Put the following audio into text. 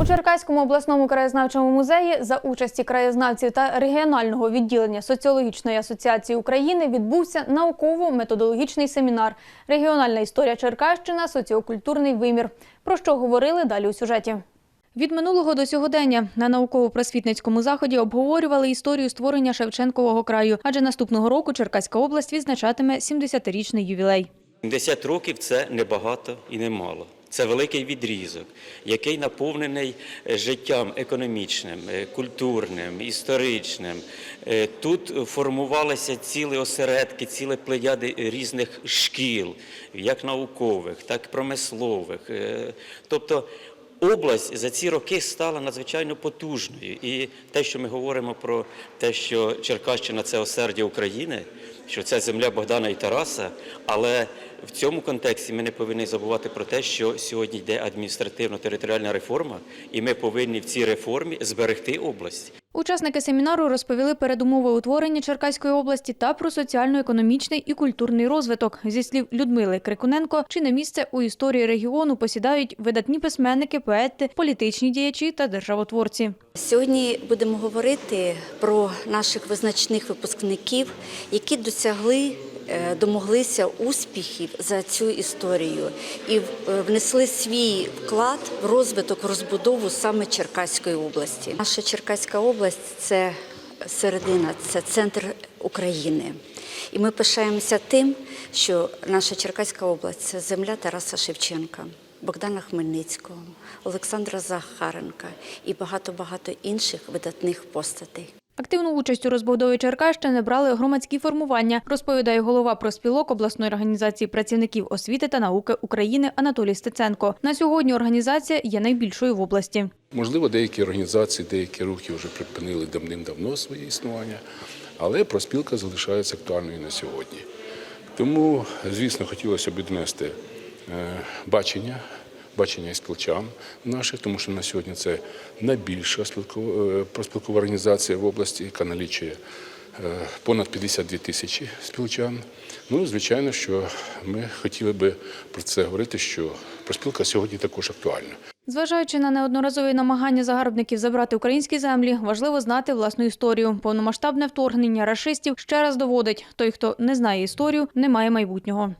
У Черкаському обласному краєзнавчому музеї за участі краєзнавців та регіонального відділення соціологічної асоціації України відбувся науково-методологічний семінар Регіональна історія Черкащина, соціокультурний вимір. Про що говорили далі у сюжеті. Від минулого до сьогодення на науково-просвітницькому заході обговорювали історію створення Шевченкового краю, адже наступного року Черкаська область відзначатиме 70-річний ювілей. 70 років це небагато і немало. Це великий відрізок, який наповнений е, життям економічним, е, культурним, історичним. Е, Тут формувалися цілі осередки, цілі плеяди різних шкіл, як наукових, так і промислових. Тобто область за ці роки стала надзвичайно потужною. І те, що ми говоримо про те, що Черкащина це осердя України, що це земля Богдана і Тараса, але в цьому контексті ми не повинні забувати про те, що сьогодні йде адміністративно-територіальна реформа, і ми повинні в цій реформі зберегти область. Учасники семінару розповіли передумови утворення Черкаської області та про соціально-економічний і культурний розвиток. Зі слів Людмили Крикуненко, чи не місце у історії регіону посідають видатні письменники, поети, політичні діячі та державотворці. Сьогодні будемо говорити про наших визначних випускників, які досягли, домоглися успіхів за цю історію і е, внесли свій вклад в розвиток, розбудову саме Черкаської області. Наша Черкаська область це середина, це центр України. І ми пишаємося тим, що наша Черкаська область це земля Тараса Шевченка. Богдана Хмельницького, Олександра Захаренка і багато-багато інших видатних постатей. Активну участь у розбудові Черкащини брали громадські формування, розповідає голова проспілок обласної організації працівників освіти та науки України Анатолій Стеценко. На сьогодні організація є найбільшою в області. Можливо, деякі організації, деякі рухи вже припинили давним-давно своє існування, але проспілка залишається актуальною на сьогодні. Тому, звісно, хотілося б віднести е, бачення, бачення спілчан наших, тому що на сьогодні це найбільша е, проспілкова організація в області, яка налічує е, понад 52 тисячі спілчан. Ну, звичайно, що ми хотіли би про це говорити, що проспілка сьогодні також актуальна. Зважаючи на неодноразові намагання загарбників забрати українські землі, важливо знати власну історію. Повномасштабне вторгнення рашистів ще раз доводить: той, хто не знає історію, не має майбутнього.